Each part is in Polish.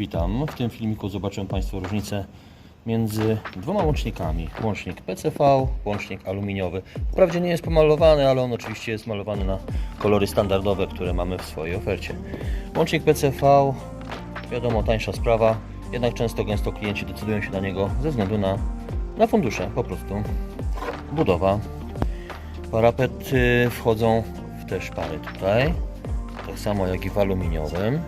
Witam. W tym filmiku zobaczą Państwo różnicę między dwoma łącznikami. Łącznik PCV, łącznik aluminiowy. Wprawdzie nie jest pomalowany, ale on oczywiście jest malowany na kolory standardowe, które mamy w swojej ofercie. Łącznik PCV, wiadomo, tańsza sprawa, jednak często gęsto klienci decydują się na niego ze względu na, na fundusze, po prostu. Budowa. Parapety wchodzą w te szpary tutaj, tak samo jak i w aluminiowym.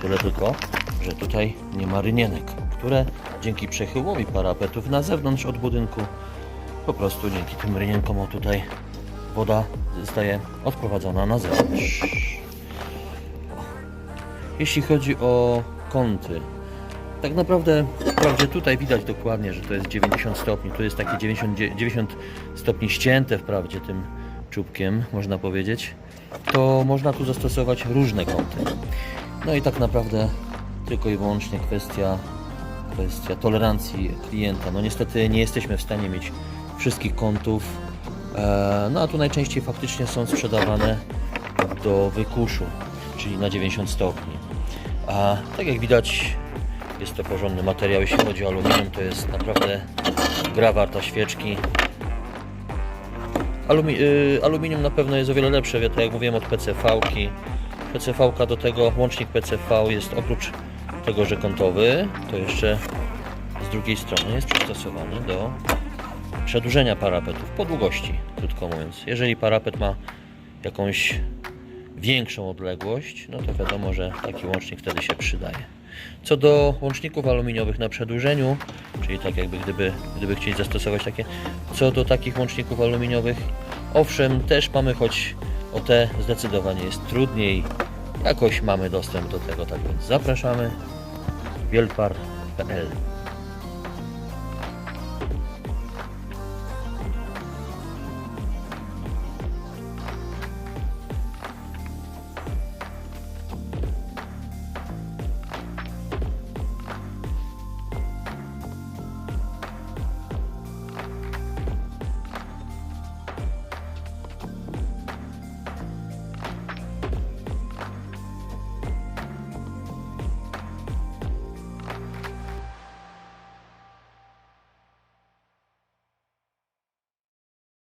Tyle tylko, że tutaj nie ma rynienek, które dzięki przechyłowi parapetów na zewnątrz od budynku po prostu dzięki tym rynienkom tutaj woda zostaje odprowadzona na zewnątrz. Jeśli chodzi o kąty, tak naprawdę wprawdzie tutaj widać dokładnie, że to jest 90 stopni, tu jest takie 90, 90 stopni ścięte wprawdzie tym czubkiem, można powiedzieć, to można tu zastosować różne kąty. No i tak naprawdę tylko i wyłącznie kwestia, kwestia tolerancji klienta. No niestety nie jesteśmy w stanie mieć wszystkich kątów, e, no a tu najczęściej faktycznie są sprzedawane do wykuszu, czyli na 90 stopni. A tak jak widać jest to porządny materiał, jeśli chodzi o aluminium, to jest naprawdę gra warta świeczki. Alumi y, aluminium na pewno jest o wiele lepsze, tak jak mówiłem, od PCV-ki. PCV-ka do tego, łącznik PCV jest oprócz tego, że kątowy, to jeszcze z drugiej strony jest przystosowany do przedłużenia parapetów po długości, krótko mówiąc. Jeżeli parapet ma jakąś większą odległość, no to wiadomo, że taki łącznik wtedy się przydaje. Co do łączników aluminiowych na przedłużeniu, czyli tak jakby gdyby, gdyby chcieli zastosować takie, co do takich łączników aluminiowych, owszem, też mamy, choć o te zdecydowanie jest trudniej, jakoś mamy dostęp do tego, tak więc zapraszamy. Wielpar.pl